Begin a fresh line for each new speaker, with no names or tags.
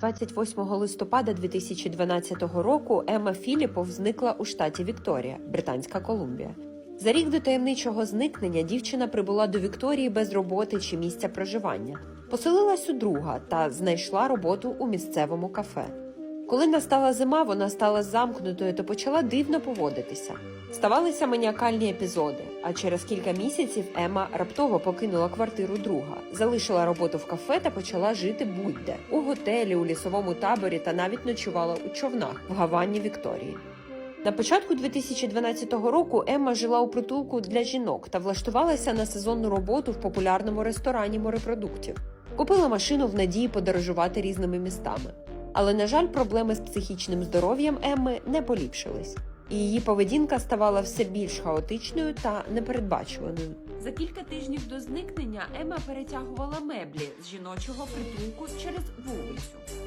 28 листопада 2012 року Ема Філіпов зникла у штаті Вікторія, Британська Колумбія. За рік до таємничого зникнення дівчина прибула до Вікторії без роботи чи місця проживання, поселилась у друга та знайшла роботу у місцевому кафе. Коли настала зима, вона стала замкнутою та почала дивно поводитися. Ставалися маніакальні епізоди. А через кілька місяців Ема раптово покинула квартиру друга, залишила роботу в кафе та почала жити будь-де у готелі, у лісовому таборі та навіть ночувала у човнах в Гаванні Вікторії. На початку 2012 року Емма жила у притулку для жінок та влаштувалася на сезонну роботу в популярному ресторані морепродуктів. Купила машину в надії подорожувати різними містами. Але, на жаль, проблеми з психічним здоров'ям Емми не поліпшились, і її поведінка ставала все більш хаотичною та непередбачуваною. За кілька тижнів до зникнення Ема перетягувала меблі з жіночого притулку через вулицю.